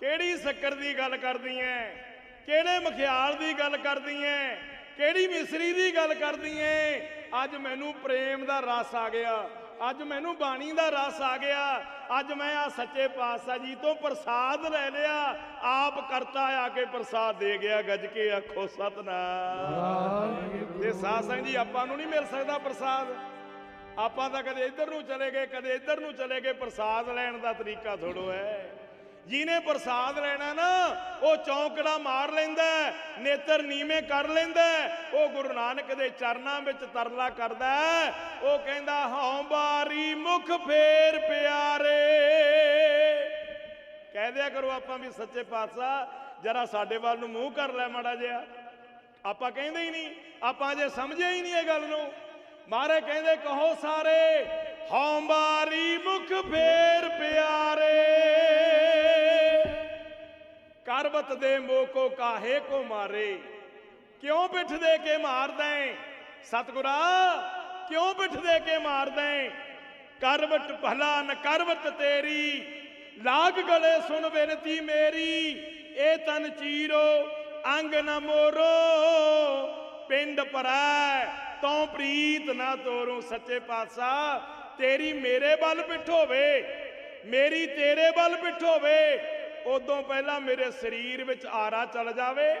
ਕਿਹੜੀ ਸ਼ੱਕਰ ਦੀ ਗੱਲ ਕਰਦੀ ਐ ਕਿਹੜੇ ਮਖਿਆਲ ਦੀ ਗੱਲ ਕਰਦੀ ਐ ਕਿਹੜੀ ਮਿਸਰੀ ਦੀ ਗੱਲ ਕਰਦੀ ਐ ਅੱਜ ਮੈਨੂੰ ਪ੍ਰੇਮ ਦਾ ਰਸ ਆ ਗਿਆ। ਅੱਜ ਮੈਨੂੰ ਬਾਣੀ ਦਾ ਰਸ ਆ ਗਿਆ। ਅੱਜ ਮੈਂ ਆ ਸੱਚੇ ਪਾਤਸ਼ਾਹ ਜੀ ਤੋਂ ਪ੍ਰਸਾਦ ਲੈ ਲਿਆ। ਆਪ ਕਰਤਾ ਆ ਕੇ ਪ੍ਰਸਾਦ ਦੇ ਗਿਆ ਗੱਜ ਕੇ ਆਖੋ, ਸਤਨਾਮ। ਤੇ ਸਾਧ ਸੰਗ ਜੀ, ਆਪਾਂ ਨੂੰ ਨਹੀਂ ਮਿਲ ਸਕਦਾ ਪ੍ਰਸਾਦ। ਆਪਾਂ ਤਾਂ ਕਦੇ ਇੱਧਰ ਨੂੰ ਚਲੇ ਗਏ, ਕਦੇ ਇੱਧਰ ਨੂੰ ਚਲੇ ਗਏ। ਪ੍ਰਸਾਦ ਲੈਣ ਦਾ ਤਰੀਕਾ ਥੋੜੋ ਹੈ। ਜਿਹਨੇ ਪ੍ਰਸਾਦ ਲੈਣਾ ਨਾ, ਉਹ ਚੌਂਕੜਾ ਮਾਰ ਲੈਂਦਾ ਨੇਤਰ ਨੀਵੇਂ ਕਰ ਲੈਂਦਾ ਉਹ ਗੁਰੂ ਨਾਨਕ ਦੇ ਚਰਨਾਂ ਵਿੱਚ ਤਰਲਾ ਕਰਦਾ ਉਹ ਕਹਿੰਦਾ, ਹਉ ਬਾਰੀ ਮੁਖ ਫੇਰ ਪਿਆਰੇ। ਕਹਿ ਕਰੋ ਆਪਾਂ ਵੀ ਸੱਚੇ ਪਾਤਸ਼ਾਹ, ਜਰਾ ਸਾਡੇ ਵੱਲ ਨੂੰ ਮੂੰਹ ਕਰ ਲੈ ਮਾੜਾ ਜਿਹਾ। ਆਪਾਂ ਕਹਿੰਦੇ ਹੀ ਨਹੀਂ, ਆਪਾਂ ਜੇ ਸਮਝਿਆ ਹੀ ਨਹੀਂ ਇਹ ਗੱਲ ਨੂੰ। ਮਾਰੇ ਕਹਿੰਦੇ, ਕਹੋ ਸਾਰੇ, ਹਉ ਬਾਰੀ ਮੁਖ ਫੇਰ ਕਰਬਤ ਦੇ ਮੋਕੋ ਕਾਹੇ ਕੋ ਮਾਰੇ? ਕਿਉਂ ਪਿੱਠ ਦੇ ਕੇ ਮਾਰਦਾ? ਸਤਗੁਰਾ, ਕਿਉਂ ਪਿੱਠ ਦੇ ਕੇ ਮਾਰਦਾ? ਕਰਵਟ ਭਲਾ ਨ ਕਰਵਟ ਤੇਰੀ, ਲਾਗ ਗਲੇ ਸੁਣ ਬੇਨਤੀ ਮੇਰੀ, ਇਹ ਤਨ ਚੀਰੋ, ਅੰਗ ਨ ਮੋਰੋ। ਪਿੰਡ ਪਰੈ ਤਉ ਪ੍ਰੀਤ ਨਾ ਤੋਰੋ ਸੱਚੇ ਪਾਤਸ਼ਾਹ, ਤੇਰੀ ਮੇਰੇ ਵੱਲ ਪਿੱਠ ਹੋਵੇ, ਮੇਰੀ ਤੇਰੇ ਵੱਲ ਪਿੱਠ ਹੋਵੇ। ਉਦੋਂ ਪਹਿਲਾਂ ਮੇਰੇ ਸਰੀਰ ਵਿੱਚ ਆਰਾ ਚੱਲ ਜਾਵੇ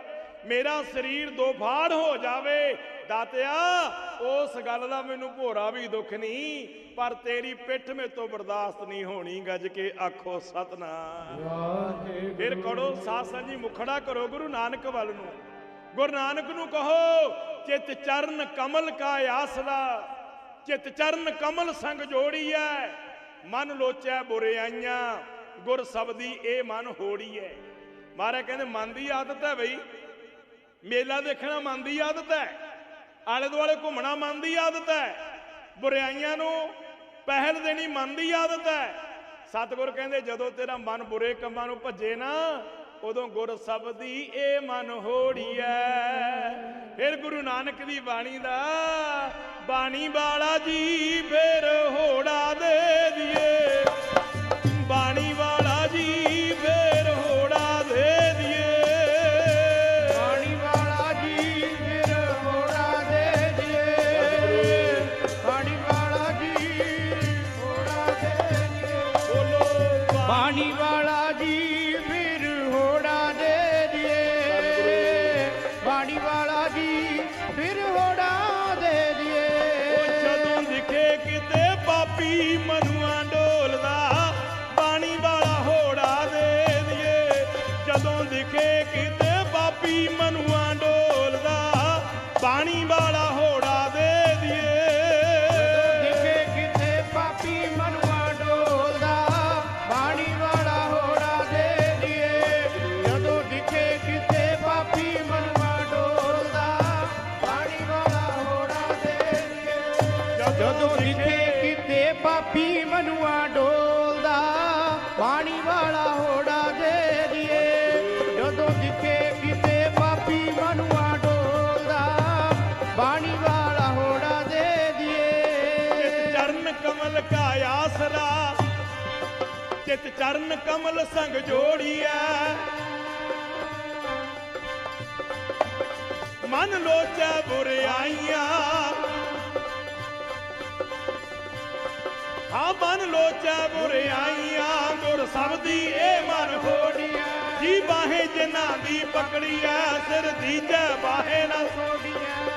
ਮੇਰਾ ਸਰੀਰ ਦੋ ਫਾੜ ਹੋ ਜਾਵੇ। ਦਾਤਿਆ ਉਸ ਗੱਲ ਦਾ ਮੈਨੂੰ ਭੋਰਾ ਵੀ ਦੁੱਖ ਨਹੀਂ ਪਰ ਤੇਰੀ ਪਿੱਠ ਮੇ ਤੋਂ ਬਰਦਾਸ਼ਤ ਨਹੀਂ ਹੋਣੀ ਗੱਜ ਕੇ ਆਖੋ ਸਤਨਾਮ। ਫਿਰ ਕੜੋ ਸਾਸਾਂ ਜੀ ਮੁਖੜਾ ਕਰੋ ਗੁਰੂ ਨਾਨਕ ਵੱਲ ਨੂੰ। ਗੁਰੂ ਨਾਨਕ ਨੂੰ ਕਹੋ ਚਿਤ ਚਰਨ ਕਮਲ ਕਾ ਆਸਰਾ ਚਿਤ ਚਰਨ ਕਮਲ ਸੰਗ ਜੋੜੀਐ ਮਨ ਲੋਚੈ ਬੁਰਿਆਈਆਂ ਗੁਰ ਸਬਦੀ ਇਹ ਮਨ ਹੋੜੀ ਹੈ। ਮਹਾਰਾਜ ਕਹਿੰਦੇ, ਮਨ ਦੀ ਆਦਤ ਹੈ ਬਈ। ਮੇਲਾ ਦੇਖਣਾ ਮਨ ਦੀ ਆਦਤ ਹੈ। ਆਲੇ ਦੁਆਲੇ ਘੁੰਮਣਾ ਮਨ ਦੀ ਆਦਤ ਹੈ। ਬੁਰਿਆਈਆਂ ਨੂੰ ਪਹਿਲ ਦੇਣੀ ਮਨ ਦੀ ਆਦਤ ਹੈ। ਸਤਿਗੁਰ ਕਹਿੰਦੇ, ਜਦੋਂ ਤੇਰਾ ਮਨ ਬੁਰੇ ਕੰਮਾਂ ਨੂੰ ਭੱਜੇ ਨਾ, ਉਦੋਂ ਗੁਰ ਸਬਦੀ ਇਹ ਮਨ ਹੋੜੀ ਹੋੜੀਐ ਫਿਰ ਗੁਰੂ ਨਾਨਕ ਦੀ ਬਾਣੀ ਦਾ, ਬਾਣੀ ਵਾਲਾ ਜੀ ਫਿਰ ਹੋੜਾ ਦੇ। ਪਾਣੀ ਵਾਲਾ ਜੀ, ਫਿਰ ਹੋੜਾ ਦੇ ਦਿਏ। ਪਾਣੀ ਵਾਲਾ ਜੀ, ਫਿਰ ਹੋੜਾ ਦੇ ਉਹ ਜਦੋਂ ਦਿਖੇ ਕਿਤੇ, ਪਾਪੀ ਮਨੂਆ ਡੋਲਦਾ। ਪਾਣੀ ਵਾਲਾ ਹੋੜਾ ਦੇ ਦੀਏ। ਜਦੋਂ ਦਿਖੇ ਕਿਤੇ, ਪਾਪੀ ਮਨੂਆ ਡੋਲਦਾ। ਪਾਣੀ ਵਾਲਾ ਪਾਪੀ ਮਨਵਾ ਡੋਲਦਾ, ਪਾਣੀ ਵਾਲਾ ਹੋੜਾ ਦੇ ਦਿਏ। ਜਦੋਂ ਦਿਖੇ ਕਿਤੇ ਪਾਪੀ ਮਨਵਾ ਡੋਲਦਾ ਬਾਣੀ ਵਾਲਾ ਹੋੜਾ ਦੇ ਚਿਤ ਚਰਨ ਕਮਲ ਕਾ ਆਸਰਾ, ਚਿਤ ਚਰਨ ਕਮਲ ਸੰਗ ਜੋੜੀਐ। ਮਨ ਲੋਚੈ ਬੁਰਿਆਈਆਂ ਹਾਂ ਮਨ ਲੋਚੈ ਬੁਰਿਆਈਆਂ ਗੁਰ ਸਬਦੀ ਇਹ ਮਨ ਹੋੜੀਐ ਜੀ ਬਾਹੇ ਜਿਨ੍ਹਾਂ ਦੀ ਪਕੜੀਐ ਸਿਰ ਦੀਜੈ ਬਾਹੇ ਨਾ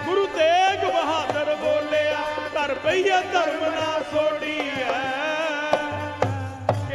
ਗੁਰੂ ਤੇਗ ਬਹਾਦਰ ਬੋਲਿਆ, ਧਰ ਪਈਏ ਧਰਮ ਨਾ ਛੋੜੀਐ